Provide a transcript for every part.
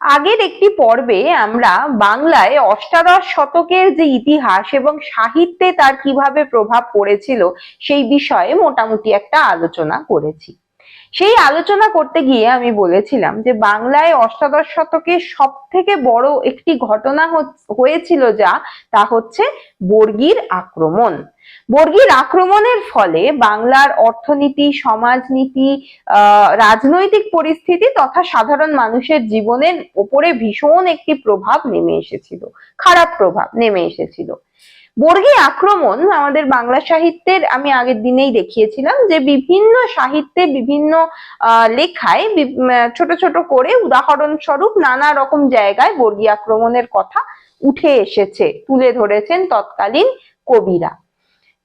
আগের একটি পর্বে আমরা বাংলায় অষ্টাদশ শতকের যে ইতিহাস এবং সাহিত্যে তার কীভাবে প্রভাব পড়েছিল সেই বিষয়ে মোটামুটি একটা আলোচনা করেছি। সেই আলোচনা করতে গিয়ে আমি বলেছিলাম যে বাংলায় অষ্টাদশ শতকে সব থেকে বড় একটি ঘটনা হয়েছিল যা, তা হচ্ছে বর্গীর আক্রমণ। বর্গীর আক্রমণের ফলে বাংলার অর্থনীতি, সমাজনীতি রাজনৈতিক পরিস্থিতি তথা সাধারণ মানুষের জীবনের উপরে ভীষণ একটি প্রভাব নেমে এসেছিল। খারাপ প্রভাব নেমে এসেছিল। বর্গী আক্রমণ আমাদের বাংলা সাহিত্যের আমি আগের দিনেই দেখিয়েছিলাম যে বিভিন্ন সাহিত্যে বিভিন্ন লেখায় ছোট ছোট করে উদাহরণ স্বরূপ নানা রকম জায়গায় বর্গী আক্রমণের কথা উঠে এসেছে, তুলে ধরেছেন তৎকালীন কবিরা।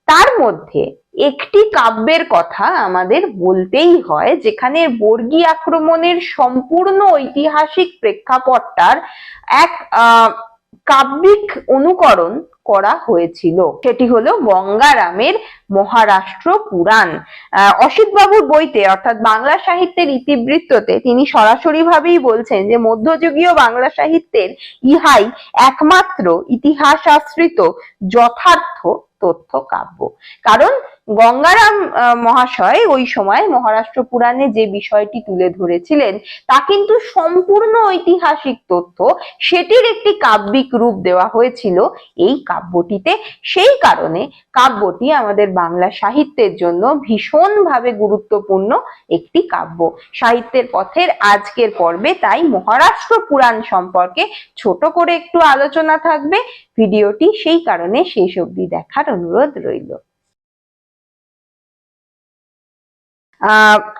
তার মধ্যে একটি কাব্যের কথা আমাদের বলতেই হয়, যেখানে বর্গী আক্রমণের সম্পূর্ণ ঐতিহাসিক প্রেক্ষাপটটার এক কাব্যিক অনুকরণ করা হয়েছিল। সেটি হলো গঙ্গারামের মহারাষ্ট্র পুরাণ। আহ, অসিত বাবুর বইতে অর্থাৎ বাংলা সাহিত্যের ইতিবৃত্ততে তিনি সরাসরি ভাবেই বলছেন যে মধ্যযুগীয় বাংলা সাহিত্যের ইহাই একমাত্র ইতিহাস আশ্রিত যথার্থ তথ্য কাব্য কারণ গঙ্গারাম মহাশয় ওই সময় মহারাষ্ট্র পুরাণে যে বিষয়টি তুলে ধরেছিলেন, তা কিন্তু সম্পূর্ণ ঐতিহাসিক তথ্য। সেটির একটি কাব্যিক রূপ দেওয়া হয়েছিল এই কাব্যটিতে। সেই কারণে কাব্যটি আমাদের বাংলা সাহিত্যের জন্য ভীষণভাবে গুরুত্বপূর্ণ একটি কাব্য। সাহিত্যের পথের আজকের পর্বে তাই মহারাষ্ট্র পুরাণ সম্পর্কে ছোট করে একটু আলোচনা থাকবে। ভিডিওটি সেই কারণে শেষ অবধি দেখার অনুরোধ রইল।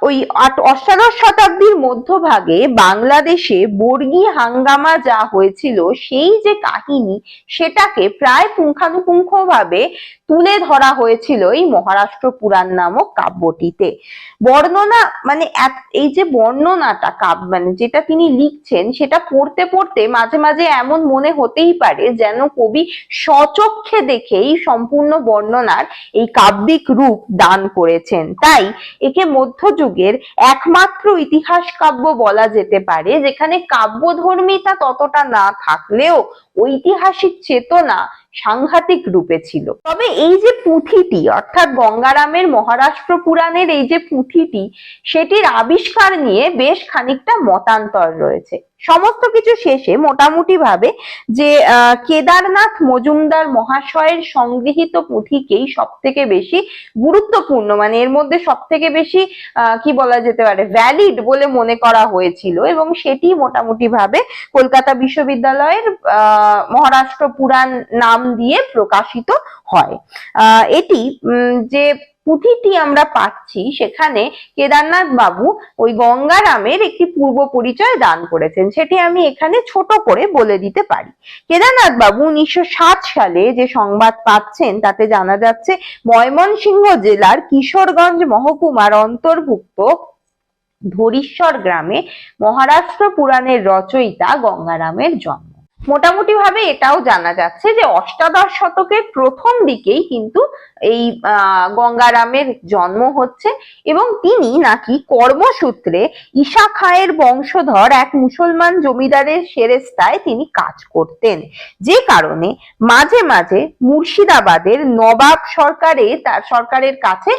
ওই অষ্টাদশ শতাব্দীর মধ্যভাগে বাংলাদেশে বর্গী হাঙ্গামা যা হয়েছিল, সেই যে কাহিনী, সেটাকে প্রায় পুঙ্খানুপুঙ্খ ভাবে তুলে ধরা হয়েছিল এই মহারাষ্ট্র পুরাণ নামক কাব্যটিতে। বর্ণনা মানে এই যে বর্ণনাটা কাব্য মানে যেটা তিনি লিখছেন, সেটা পড়তে পড়তে মাঝে মাঝে এমন মনে হতেই পারে যেন কবি স্বচক্ষে দেখেই সম্পূর্ণ বর্ণনার এই কাব্যিক রূপ দান করেছেন। তাই একে মধ্যযুগের একমাত্র ইতিহাস কাব্য বলা যেতে পারে যেখানে কাব্যধর্মিতা ততটা না থাকলেও ঐতিহাসিক চেতনা সাংঘাতিক রূপে ছিল। তবে এই যে পুঁথিটি অর্থাৎ গঙ্গারামের মহারাষ্ট্র পুরাণের এই যে পুঁথিটি সেটির আবিষ্কার নিয়ে বেশ খানিকটা মতান্তর রয়েছে। সমস্ত কিছু শেষে মোটামুটি ভাবে যে কেদারনাথ মজুমদার মহাশয়ের সংগৃহীত পুঁথিকেই সব থেকে বেশি গুরুত্বপূর্ণ। মানে এর মধ্যে সব থেকে বেশি কি বলা যেতে পারে ভ্যালিড বলে মনে করা হয়েছিল এবং সেটি মোটামুটি ভাবে কলকাতা বিশ্ববিদ্যালয়ের আহ, মহারাষ্ট্র পুরাণ নাম দিয়ে প্রকাশিত হয়। এটি যে পুঁথিটি আমরা পাচ্ছি, সেখানে কেদারনাথ বাবু ওই গঙ্গারামের একটি পূর্ব পরিচয় দান করেছেন। সেটি আমি এখানে ছোট করে বলে দিতে পারি। কেদারনাথ বাবু উনিশশো সাত সালে যে সংবাদ পাচ্ছেন, তাতে জানা যাচ্ছে ময়মনসিংহ জেলার কিশোরগঞ্জ মহকুমার অন্তর্ভুক্ত ধরিশ্বর গ্রামে মহারাষ্ট্র পুরাণের রচয়িতা গঙ্গারামের জন্ম। মোটামুটি ভাবে এটাও জানা যাচ্ছে যে অষ্টাদশ শতকের প্রথম দিকেই কিন্তু এই গঙ্গারামের জন্ম হচ্ছে এবং তিনি নাকি কর্মসূত্রে ঈশা খায়ের বংশধর এক মুসলমান জমিদারের সেরেস্তায় তিনি কাজ করতেন। যে কারণে মাঝে মাঝে মুর্শিদাবাদের নবাব সরকারে, তার সরকারের কাছে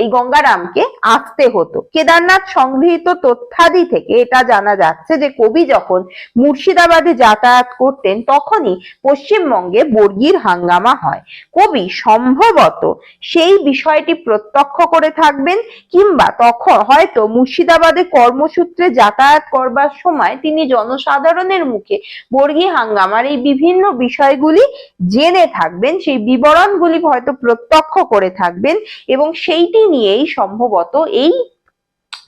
এই গঙ্গারামকে আসতে হতো। কেদারনাথ সংগৃহীত তথ্যাদি থেকে এটা জানা যাচ্ছে যে কবি যখন মুর্শিদাবাদে যাতায়াত করতেন, তখনই পশ্চিমবঙ্গে বর্গীর হাঙ্গামা হয়। কবি সম্ভবত সেই বিষয়টি প্রত্যক্ষ করে থাকবেন কিংবা তখন হয়তো মুর্শিদাবাদে কর্মসূত্রে যাতায়াত করবার সময় তিনি জনসাধারণের মুখে বর্গী হাঙ্গামার এই বিভিন্ন বিষয়গুলি জেনে থাকবেন, সেই বিবরণগুলি হয়তো প্রত্যক্ষ করে থাকবেন এবং সেইটি নিয়েই সম্ভবত এই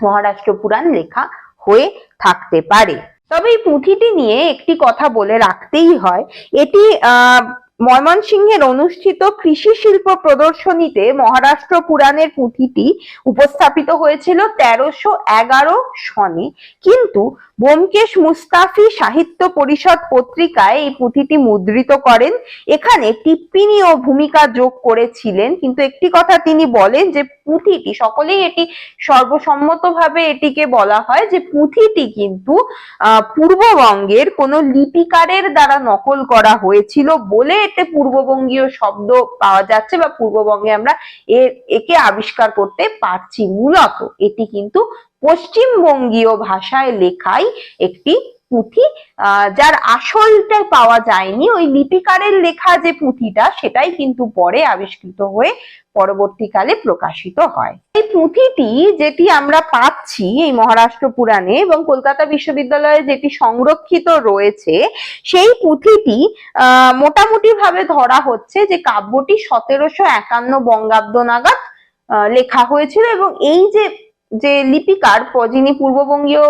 মহারাষ্ট্র পুরাণ লেখা হয়ে থাকতে পারে। তবে এই পুঁথিটি নিয়ে একটি কথা বলে রাখতেই হয়। এটি, আহ ময়মনসিংহের অনুষ্ঠিত কৃষি শিল্প প্রদর্শনীতে মহারাষ্ট্র পুরাণের পুঁথিটি উপস্থাপিত হয়েছিল তেরোশো এগারো সনে। কিন্তু ব্যোমকেশ মুস্তাফি সাহিত্য পরিষদ পত্রিকায় এই পুঁথিটি মুদ্রিত করেন। এখানে টিপ্পিনী ও ভূমিকা যোগ করেছিলেন। কিন্তু একটি কথা তিনি বলেন যে পুঁথিটি, সকলেই এটি সর্বসম্মতভাবে এটিকে বলা হয় যে পুঁথিটি কিন্তু পূর্ববঙ্গের কোনো লিপিকারের দ্বারা নকল করা হয়েছিল বলে এতে পূর্ববঙ্গীয় শব্দ পাওয়া যাচ্ছে বা পূর্ববঙ্গে আমরা এর, একে আবিষ্কার করতে পারছি। মূলত এটি কিন্তু পশ্চিমবঙ্গীয় ভাষায় লেখাই একটি পুঁথি যার আসলটা পাওয়া যায়নি। ওই লিপিকারের লেখা যে পুঁথিটা, সেটাই কিন্তু পরে আবিষ্কৃত হয়ে পরবর্তীকালে প্রকাশিত হয়। এই পুঁথিটি যেটি আমরা পাচ্ছি এই মহারাষ্ট্র পুরাণে এবং কলকাতা বিশ্ববিদ্যালয়ে যেটি সংরক্ষিত রয়েছে, সেই পুঁথিটি মোটামুটি ভাবে ধরা হচ্ছে যে কাব্যটি সতেরোশো একান্ন বঙ্গাব্দ নাগাদ লেখা হয়েছিল এবং এই যে যে লিপিকার যিনি পূর্ববঙ্গীয়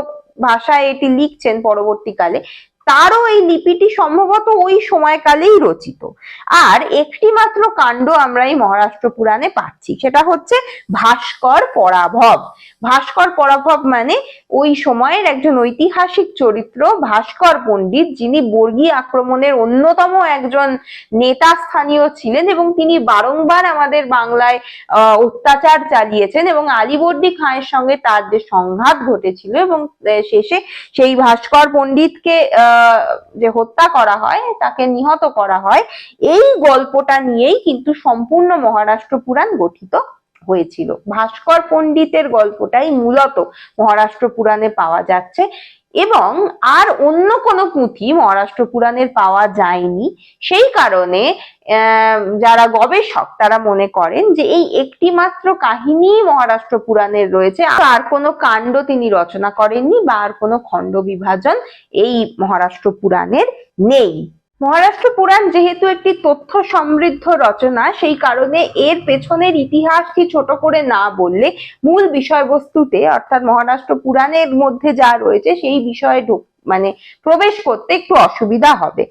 ভাষায় এটি লিখছেন পরবর্তীকালে তারও এই লিপিটি সম্ভবত ওই সময়কালেই রচিত। আর একটি মাত্র কাণ্ড আমরা এই মহারাষ্ট্র পুরাণে পাচ্ছি সেটা হচ্ছে ভাস্কর পরাভব। ভাস্কর পরাভব মানে ওই সময়ের একজন ঐতিহাসিক চরিত্র ভাস্কর পণ্ডিত যিনি বর্গী আক্রমণের অন্যতম একজন নেতা স্থানীয় ছিলেন এবং তিনি বারংবার আমাদের বাংলায় অত্যাচার চালিয়েছেন এবং আলীবর্দী খাঁয়ের সঙ্গে তার যে সংঘাত ঘটেছিল এবং শেষে সেই ভাস্কর পণ্ডিতকে আহ, যে হত্যা করা হয়, তাকে নিহত করা হয়, এই গল্পটা নিয়েই কিন্তু সম্পূর্ণ মহারাষ্ট্র পুরাণ গঠিত হয়েছিল। ভাস্কর পণ্ডিতের গল্পটাই মূলত মহারাষ্ট্র পুরাণে পাওয়া যাচ্ছে। এবং আর অন্য কোনো পুঁথি মহারাষ্ট্র পুরাণের পাওয়া যায়নি। সেই কারণে যারা গবেষক, তারা মনে করেন যে এই একটি মাত্র কাহিনী মহারাষ্ট্র পুরাণের রয়েছে। আর কোনো কাণ্ড তিনি রচনা করেননি বা আর কোনো খণ্ড বিভাজন এই মহারাষ্ট্র পুরাণের নেই। মহারাষ্ট্র পুরাণ যেহেতু একটি তথ্য সমৃদ্ধ রচনা, সেই কারণে এর পেছনের ইতিহাসকে ছোট করে না বললে মূল বিষয়বস্তুতে, অর্থাৎ মহারাষ্ট্র পুরাণের মধ্যে যা রয়েছে, সেই বিষয়ে ঢুক মানে প্রবেশ করতে একটু অসুবিধা হবে।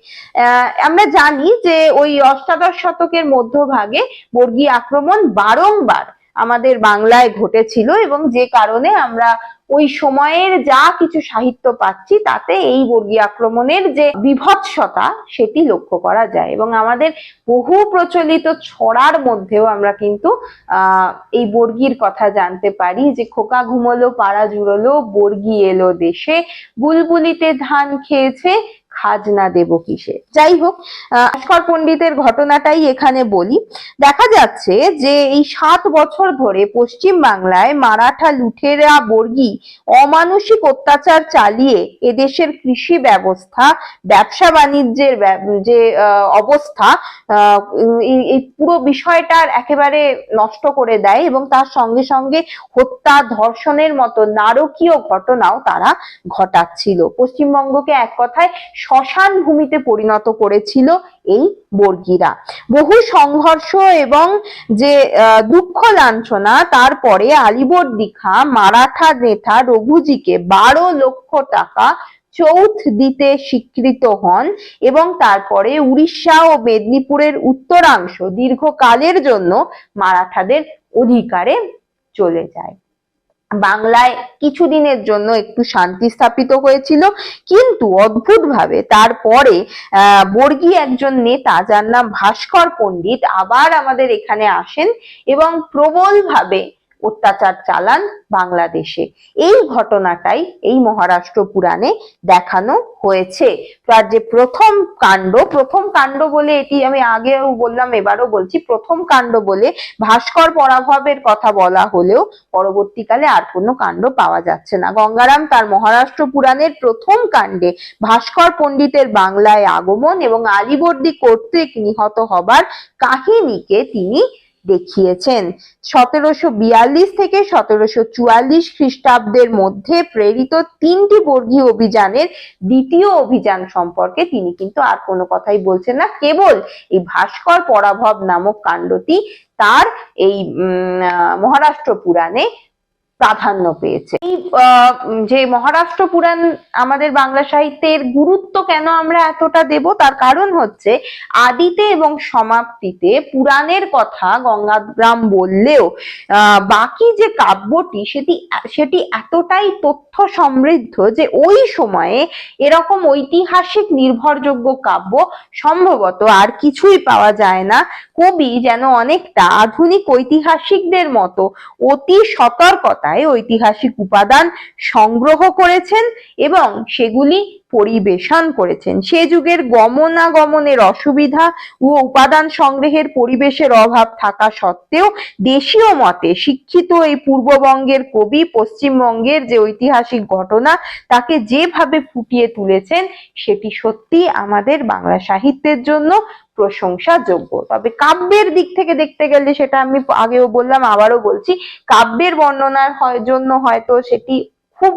আমরা জানি যে ওই অষ্টাদশ শতকের মধ্যভাগে বর্গী আক্রমণ বারংবার আমাদের বাংলায় ঘটেছিল এবং যে কারণে আমরা ওই সময়ের যা কিছু সাহিত্য পাচ্ছি, তাতে এই বর্গী আক্রমণের যে বিভৎসতা, সেটি লক্ষ্য করা যায়। এবং আমাদের বহু প্রচলিত ছড়ার মধ্যেও আমরা কিন্তু এই বর্গীর কথা জানতে পারি যে, খোকা ঘুমলো, পাড়া জুড়লো বর্গী এলো দেশে, বুলবুলিতে ধান খেয়েছে খাজনা দেব কিসে? যাই হোক ভাস্কর পণ্ডিতের ঘটনাটাই এখানে বলি। দেখা যাচ্ছে যে এই সাত বছর ধরে পশ্চিম বাংলায় মারাঠা লুঠেরা বর্গী অমানসিক অত্যাচার চালিয়ে এদেশের কৃষি ব্যবস্থা, ব্যবসা বাণিজ্যের যে অবস্থা এই পুরো বিষয়টার একেবারে নষ্ট করে দেয় এবং তার সঙ্গে সঙ্গে হত্যা, ধর্ষণের মতো নারকীয় ঘটনাও তারা ঘটাচ্ছিল। পশ্চিমবঙ্গকে এক কথায় শ্মশান ভূমিতে পরিণত করেছিল এই বর্গীরা। বহু সংঘর্ষ এবং যে দুঃখ লাঞ্ছনা তারপরে আলিবর্দী খাঁ মারাঠা নেতা রঘুজিকে বারো লক্ষ টাকা চৌথ দিতে স্বীকৃত হন এবং তারপরে উড়িষ্যা ও মেদিনীপুরের উত্তরাংশ দীর্ঘকালের জন্য মারাঠাদের অধিকারে চলে যায়। বাংলায় কিছুদিনের জন্য একটু শান্তি স্থাপিত হয়েছিল। কিন্তু অদ্ভুতভাবে তারপরে বর্গী একজন নেতা যার নাম ভাস্কর পণ্ডিত আবার আমাদের এখানে আসেন এবং প্রবলভাবে অত্যাচার চালান বাংলাদেশে। এই ঘটনাটাই এই মহারাষ্ট্র পুরাণে দেখানো হয়েছে। তার যে প্রথম কাণ্ড প্রথম কাণ্ড বলে এটি আমি আগেও বললাম, এবারও বলছি, প্রথম কাণ্ড বলে ভাস্কর পরাভবের কথা বলা হলেও পরবর্তীকালে আর কোনো কাণ্ড পাওয়া যাচ্ছে না। গঙ্গারাম তার মহারাষ্ট্র পুরাণের প্রথম কাণ্ডে ভাস্কর পণ্ডিতের বাংলায় আগমন এবং আলিবর্দী কর্তৃক নিহত হবার কাহিনীকে তিনি দেখিয়েছেন। সতেরোশো বিয়াল্লিশ থেকে সতেরোশো চুয়াল্লিশ খ্রিস্টাব্দের মধ্যে প্রেরিত তিনটি বর্গীয় অভিযানের দ্বিতীয় অভিযান সম্পর্কে তিনি কিন্তু আর কোনো কথাই বলছেন না। কেবল এই ভাস্কর পরাভব নামক কাণ্ডটি তার এই মহারাষ্ট্র পুরাণে প্রাধান্য পেয়েছে। এই যে মহারাষ্ট্র পুরাণ আমাদের বাংলা সাহিত্যের গুরুত্ব কেন আমরা এতটা দেব? তার কারণ হচ্ছে আদিতে এবং সমাপ্তিতে পুরাণের কথা গঙ্গারাম বললেও বাকি যে কাব্যটি সেটি সেটি এতটাই তথ্য সমৃদ্ধ যে ওই সময়ে এরকম ঐতিহাসিক নির্ভরযোগ্য কাব্য সম্ভবত আর কিছুই পাওয়া যায় না। কবি যেন অনেকটা আধুনিক ঐতিহাসিকদের মতো অতি সতর্কতায় ঐতিহাসিক উপাদান সংগ্রহ করেছেন এবং সেগুলি পরিবেশন করেছেন। সে যুগের গমনাগমনের অসুবিধা ও উপাদান সংগ্রহের পরিবেশের অভাব থাকা সত্ত্বেও দেশীয় মতে শিক্ষিত এই পূর্ববঙ্গের কবি পশ্চিমবঙ্গের যে ঐতিহাসিক ঘটনা তাকে যেভাবে ফুটিয়ে তুলেছেন, সেটি সত্যি আমাদের বাংলা সাহিত্যের জন্য প্রশংসাযোগ্য। তবে কাব্যের দিক থেকে দেখতে গেলে সেটা আমি আগেও বললাম, আবারও বলছি, কাব্যের বর্ণনার জন্য হয়তো সেটি খুব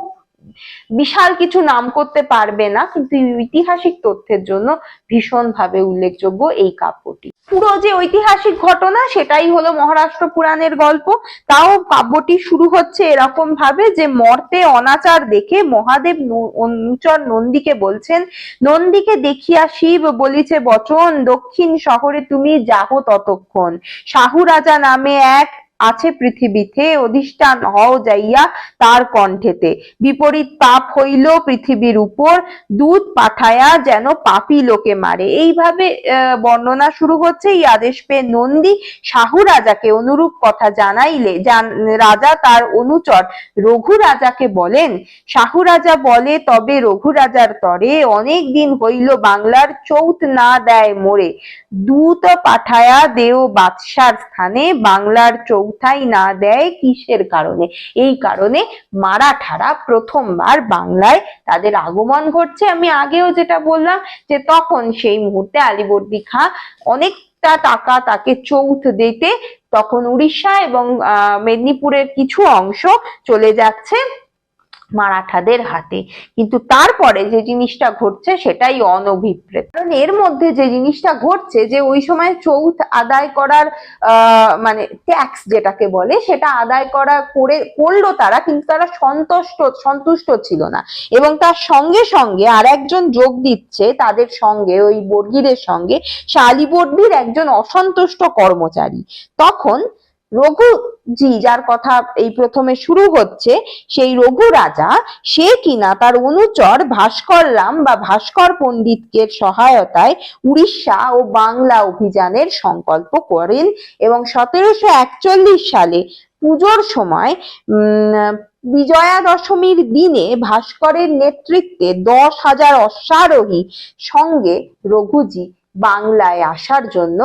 বিশাল কিছু নাম করতে পারবে না, কিন্তু ঐতিহাসিক তথ্যের জন্য ভীষণভাবে উল্লেখযোগ্য এই কাব্যটি। পুরো যে ঐতিহাসিক ঘটনা, সেটাই হলো মহারাষ্ট্র পুরাণের গল্প। তাও কাব্যটি শুরু হচ্ছে এরকম ভাবে যে মর্তে অনাচার দেখে মহাদেব নু- অনুচর নন্দীকে বলছেন, নন্দীকে দেখিয়া শিব বলিছে, বচন, দক্ষিণ শহরে তুমি যাহ ততক্ষণ। শাহু রাজা নামে এক আছে পৃথিবীতে, অধিষ্ঠান হও যাইয়া তার কণ্ঠেতে। বিপরীত পাপ হইল পৃথিবীর উপর দুধ পাঠায়া যেন পাপি লোকে মারে। এইভাবে বর্ণনা শুরু হচ্ছে। এই আদেশ পেয়ে নন্দী শাহু রাজাকে অনুরূপ কথা জানাইলে, জান- রাজা তার অনুচর রঘু রাজাকে বলেন শাহু রাজা বলে, তবে রঘু রাজার তরে অনেক দিন হইল বাংলার চৌথ না দেয় মোরে। দূত পাঠায়া দেও বাদশার স্থানে বাংলার চৌথাই না দেয় কিসের কারণে? এই কারণে মারাঠারা প্রথমবার বাংলায় তাদের আগমন ঘটছে। আমি আগেও যেটা বললাম যে তখন সেই মুহূর্তে আলিবর্দী খা অনেকটা টাকা তাকে চৌথ দিতে তখন উড়িষ্যা এবং মেদিনীপুরের কিছু অংশ চলে যাচ্ছে। মারাঠাদের হাতে। কিন্তু তারপরে যে জিনিসটা ঘটছে সেটাই অনভিপ্রেত। কারণ এর মধ্যে যে জিনিসটা ঘটছে যে ওই সময় চৌথ আদায় করার মানে ট্যাক্স যেটাকে বলে, সেটা আদায় করা করে, করল তারা, কিন্তু তারা সন্তুষ্ট সন্তুষ্ট ছিল না। এবং তার সঙ্গে সঙ্গে আর একজন যোগ দিচ্ছে তাদের সঙ্গে, ওই বর্গীদের সঙ্গে সে আলিবর্দীর একজন অসন্তুষ্ট কর্মচারী। তখন রঘুজি যার কথা এই প্রথমে শুরু হচ্ছে, সেই রঘু রাজা, সে কিনা তার অনুচর ভাস্কর রাম বা ভাস্কর পণ্ডিতকে সহায়তায় উড়িষ্যা ও বাংলা অভিযানের সংকল্প করেন এবং সতেরোশো একচল্লিশ সালে পুজোর সময় বিজয়া দশমীর দিনে ভাস্করের নেতৃত্বে দশ হাজার অশ্বারোহী সঙ্গে রঘুজি বাংলায় আসার জন্য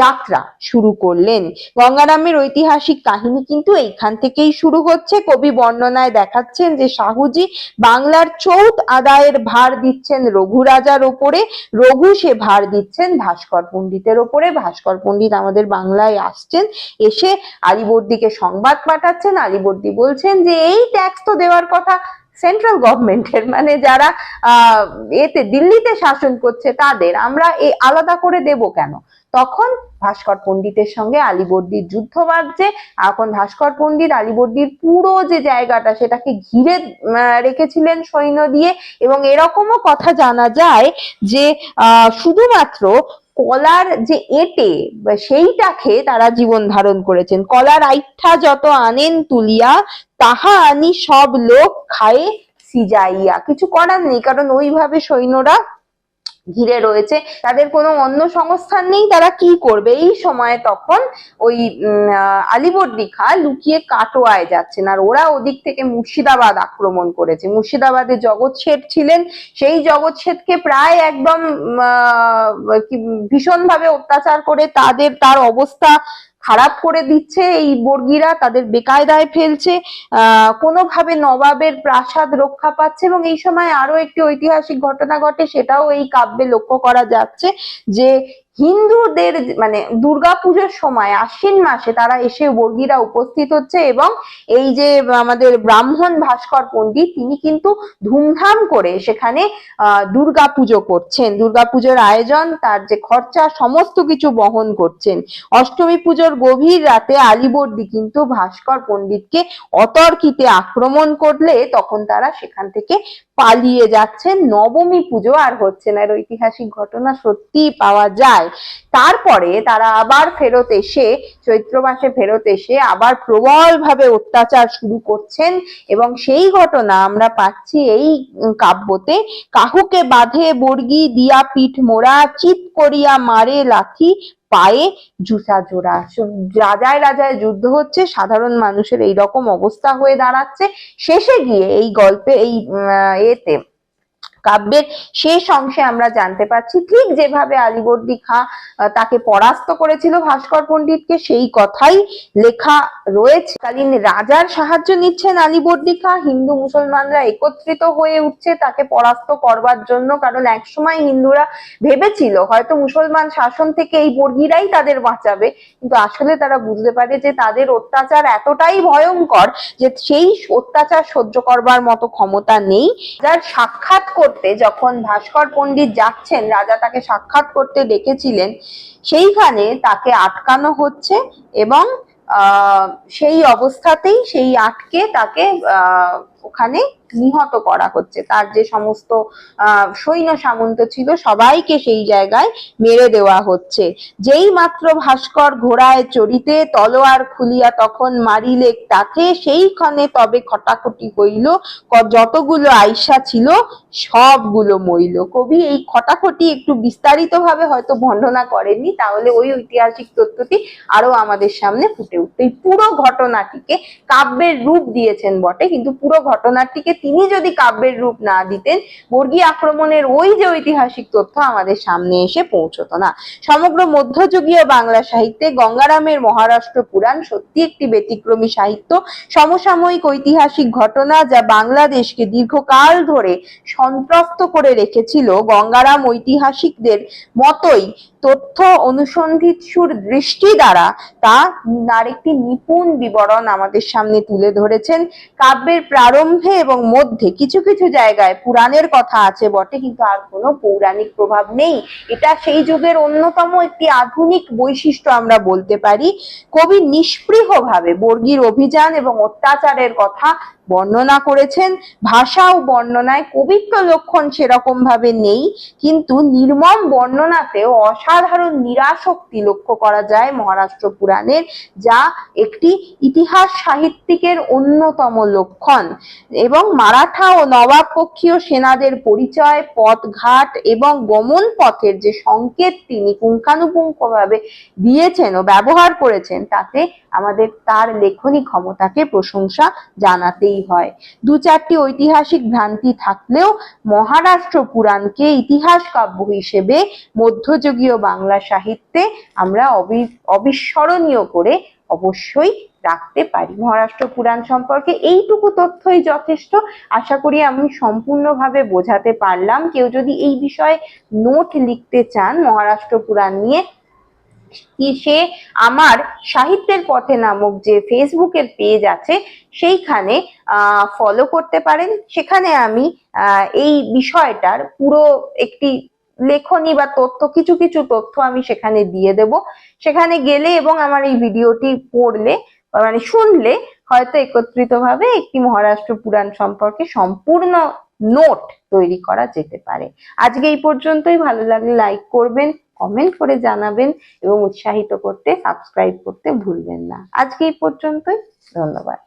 যাত্রা শুরু করলেন। গঙ্গারামের ঐতিহাসিক কাহিনী কিন্তু এইখান থেকেই শুরু হচ্ছে। কবি বর্ণনায় দেখাচ্ছেন যে শাহুজি বাংলার চৌথ আদায়ের ভার দিচ্ছেন রঘু রাজার ওপরে। রঘু সে ভার দিচ্ছেন ভাস্কর পণ্ডিতের ওপরে। ভাস্কর পণ্ডিত আমাদের বাংলায় আসছেন, এসে আলিবর্দিকে সংবাদ পাঠাচ্ছেন। আলিবর্দী বলছেন যে, এই ট্যাক্স তো দেওয়ার কথা। সেন্ট্রাল গভর্নমেন্টের মানে যারা এতে দিল্লিতে শাসন করছে তাদের, আমরা এই আলাদা করে দেব কেন? তখন ভাস্কর পণ্ডিতের সঙ্গে আলিবর্দীর যুদ্ধ বাজছে এখন ভাস্কর পণ্ডিত আলিবর্দীর পুরো যে জায়গাটা, সেটাকে ঘিরে রেখেছিলেন সৈন্য দিয়ে, এবং এরকমও কথা জানা যায় যে শুধুমাত্র কলার যে এটে খেয়ে তারা জীবন ধারণ করেছেন। কলার আইঠা যত আনেন তুলিয়া, তাহা আনি সব লোক খায়ে সিজাইয়া। কিছু করার নেই, কারণ ওইভাবে সৈন্যরা ঘিরে রয়েছে। তাদের কোনো অন্য সংস্থান নেই, তারা কি করবে? এই সময় তখন ওই আলিবর্দী খাঁ লুকিয়ে কাটোয়ায় যাচ্ছেন। আর ওরা ওদিক থেকে মুর্শিদাবাদ আক্রমণ করেছে। মুর্শিদাবাদে জগৎ শেঠ ছিলেন। সেই জগৎ শেঠকে প্রায় একদম ভীষণভাবে অত্যাচার করে তাদের, তার অবস্থা খারাপ করে দিচ্ছে, এই বর্গীরা তাদের বেকায়দায় ফেলছে কোনোভাবে নবাবের প্রাসাদ রক্ষা পাচ্ছে এবং এই সময় আরও একটি ঐতিহাসিক ঘটনা ঘটে সেটাও এই কাব্যে লক্ষ্য করা যাচ্ছে যে হিন্দুদের মানে দুর্গাপুজোর সময়, আশ্বিন মাসে তারা এসে বর্গীরা উপস্থিত হচ্ছে এবং এই যে আমাদের ব্রাহ্মণ ভাস্কর পণ্ডিত, তিনি কিন্তু ধুমধাম করে সেখানে দুর্গাপুজো করছেন। দুর্গাপুজোর আয়োজন, তার যে খরচা, সমস্ত কিছু বহন করছেন। অষ্টমী পুজোর গভীর রাতে আলিবর্দি কিন্তু ভাস্কর পণ্ডিতকে অতর্কিতে আক্রমণ করলে তখন তারা সেখান থেকে পালিয়ে যাচ্ছেন নবমী পুজো আর হচ্ছে না, এর ঐতিহাসিক ঘটনা সত্যিই পাওয়া যায়। তারপরে তারা আবার ফেরত এসে, চৈত্র মাসে ফেরত এসে আবার প্রবল ভাবে অত্যাচার শুরু করছেন এবং সেই ঘটনা আমরা পাচ্ছি এই কাব্যতে। কাহুকে বাঁধে বর্গি, দিয়া পিঠ মোড়া চিত করিয়া মারে লাথি পায়ে জুতা জোড়া। রাজায় রাজায় যুদ্ধ হচ্ছে, সাধারণ মানুষের এই রকম অবস্থা হয়ে দাঁড়াচ্ছে। শেষে গিয়ে এই গল্পে, এই এতে কাব্যের শেষ অংশে আমরা জানতে পারছি, ঠিক যেভাবে আলিবর্দি খা তাকে পরাস্ত করেছিল ভাস্কর পণ্ডিতকে, সেই কথাই লেখা রয়েছে। কালীন রাজার সাহায্য নিচ্ছেন আলিবর্দি খাঁ, হিন্দু মুসলমানরা একত্রিত হয়ে উঠছে তাকে পরাস্ত করবার জন্য, কারণ একসময় হিন্দুরা ভেবেছিল, হয়তো মুসলমান শাসন থেকে এই বর্গীরাই তাদের বাঁচাবে, কিন্তু আসলে তারা বুঝতে পারে যে তাদের অত্যাচার এতটাই ভয়ঙ্কর যে সেই অত্যাচার সহ্য করবার মতো ক্ষমতা নেই। যার সাক্ষাৎ করতে যখন ভাস্কর পণ্ডিত যাচ্ছেন, রাজা তাকে সাক্ষাৎ করতে ডেকেছিলেন, সেইখানে তাকে আটকানো হচ্ছে এবং সেই অবস্থাতেই সেই আটকে তাকে ওখানে নিহত করা হচ্ছে। তার যে সমস্ত সৈন্য সামন্ত ছিল, সবাইকে সেই জায়গায় মেরে দেওয়া হচ্ছে। যেই মাত্র ভাস্কর ঘোড়ায় চড়িতে তলোয়ার খুলিয়া তখন মারিলে তাকে সেইখানে তবে খটাখটি হইল যতগুলো আইসা ছিল, সবগুলো মইল। কবি এই খটাখটি একটু বিস্তারিত ভাবে হয়তো বর্ণনা করেননি, তাহলে ওই ঐতিহাসিক তথ্যটি আরও আমাদের সামনে ফুটে উঠতে পুরো ঘটনাটিকে কাব্যের রূপ দিয়েছেন বটে, কিন্তু পুরো ঘটনাটিকে তিনি যদি কাব্যের রূপ না দিতেন, বর্গী আক্রমণের ওই যে ঐতিহাসিক তথ্য আমাদের সামনে এসে পৌঁছতো না। সমগ্র মধ্যযুগীয় বাংলা সাহিত্যে গঙ্গারামের মহারাষ্ট্র পুরাণ সত্যি একটি ব্যতিক্রমী সাহিত্য। সমসাময়িক ঐতিহাসিক ঘটনা যা বাংলাদেশকে দীর্ঘকাল ধরে সন্ত্রস্ত করে রেখেছিল গঙ্গারাম ঐতিহাসিকদের মতোই তথ্য অনুসন্ধিৎসুর দৃষ্টি দ্বারা তা তার একটি নিপুণ বিবরণ আমাদের সামনে তুলে ধরেছেন। কাব্যের প্রারম্ভে এবং মধ্যে কিছু কিছু জায়গায় পুরাণের কথা আছে, বটে, কিন্তু আর কোনো পৌরাণিক প্রভাব নেই। এটা সেই যুগের অন্যতম একটি আধুনিক বৈশিষ্ট্য আমরা বলতে পারি। কবি নিষ্পৃহ ভাবে বর্গীর অভিযান এবং অত্যাচারের কথা বর্ণনা করেছেন। ভাষা ও বর্ণনায় কবিত্ব লক্ষণ সেরকম ভাবে নেই, কিন্তু নির্মম বর্ণনাতেও অসাধারণ নিরাশক্তি লক্ষ্য করা যায় মহারাষ্ট্র পুরাণের, যা একটি ইতিহাস সাহিত্যিকের অন্যতম লক্ষণ। এবং মারাঠা ও নবাব পক্ষীয় সেনাদের পরিচয় পথঘাট এবং গমন পথের যে সংকেত তিনি পুঙ্খানুপুঙ্খভাবে দিয়েছেন ও ব্যবহার করেছেন, তাতে আমাদের তার লেখনী ক্ষমতাকে প্রশংসা জানাতেই হয়। দু চারটি ঐতিহাসিক ভ্রান্তি থাকলেও মহারাষ্ট্র পুরাণকে ইতিহাস কাব্য হিসেবে মধ্যযুগীয় বাংলা সাহিত্যে আমরা অবিস্মরণীয় করে অবশ্যই রাখতে পারি। মহারাষ্ট্র পুরাণ সম্পর্কে এইটুকু তথ্যই যথেষ্ট। আশা করি আমি সম্পূর্ণভাবে বোঝাতে পারলাম। কেউ যদি এই বিষয়ে নোট লিখতে চান মহারাষ্ট্র পুরাণ নিয়ে কি সে আমার সাহিত্যের পথে নামক, যে ফেসবুকের পেজ আছে, সেইখানে ফলো করতে পারেন। সেখানে আমি এই বিষয়টার পুরো একটি লেখনী বা তথ্য, কিছু কিছু তথ্য আমি সেখানে দিয়ে দেব। সেখানে গেলে এবং আমার এই ভিডিওটি পড়লে মানে শুনলে, হয়তো একত্রিতভাবে একটি মহারাষ্ট্র পুরাণ সম্পর্কে সম্পূর্ণ নোট তৈরি করা যেতে পারে। আজকে এই পর্যন্তই। ভালো লাগলে লাইক করবেন। কমেন্ট করে জানাবেন এবং উৎসাহিত করতে সাবস্ক্রাইব করতে ভুলবেন না। আজকে এই পর্যন্তই ধন্যবাদ।